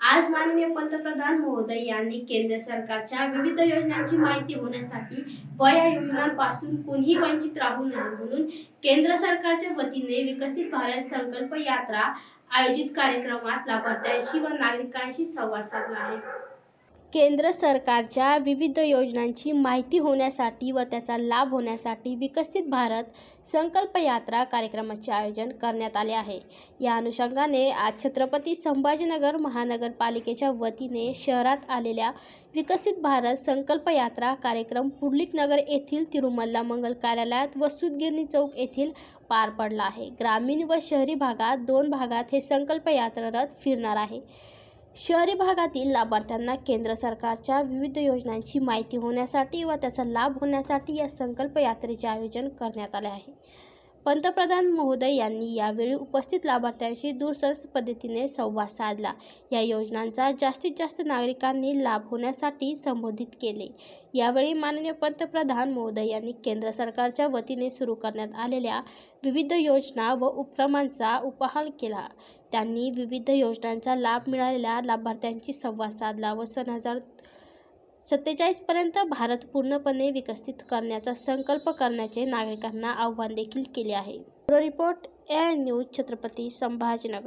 आज माननीय पंतप्रधान महोदय यांनी केंद्र सरकारच्या विविध योजनांची माहिती होण्यासाठी व या योजनांपासून कोणीही वंचित राहू नये म्हणून केंद्र सरकारच्या वतीने विकसित भारत संकल्प यात्रा आयोजित कार्यक्रमात लाभार्थ्यांशी व नागरिकांशी संवाद साधला आहे. केंद्र सरकारच्या विविध योजनांची माहिती होण्यासाठी व त्याचा लाभ होण्यासाठी विकसित भारत संकल्प यात्रा कार्यक्रमाचे आयोजन करण्यात आले आहे. या अनुषंगाने आज छत्रपती संभाजीनगर महानगरपालिकेच्या वतीने शहरात आलेल्या विकसित भारत संकल्प यात्रा कार्यक्रम पुडलिकनगर येथील तिरुमल्ला मंगल कार्यालयात व सुतगिरणी चौक येथील पार पडला आहे. ग्रामीण व शहरी भागात दोन भागात हे संकल्प यात्रा रथ फिरणार आहे. शहरी भागातील लाभार्थ्यांना केंद्र सरकारच्या विविध योजनांची माहिती होण्यासाठी व त्याचा लाभ होण्यासाठी या संकल्प यात्रेचे आयोजन करण्यात आले आहे. पंतप्रधान महोदय यांनी यावेळी उपस्थित लाभार्थ्यांशी दूरसंच पद्धतीने संवाद साधला. या योजनांचा जास्तीत जास्त नागरिकांनी लाभ होण्यासाठी संबोधित केले. यावेळी माननीय पंतप्रधान महोदय यांनी केंद्र सरकारच्या वतीने सुरू करण्यात आलेल्या विविध योजना व उपक्रमांचा उपहार केला. त्यांनी विविध योजनांचा लाभ मिळालेल्या लाभार्थ्यांशी संवाद साधला व सन हजार सत्तेचाळीसपर्यंत भारत पूर्णपणे विकसित करण्याचा संकल्प करण्याचे नागरिकांना आव्हान देखील केले आहे. Bureau report A news Chhatrapati Sambhajinagar.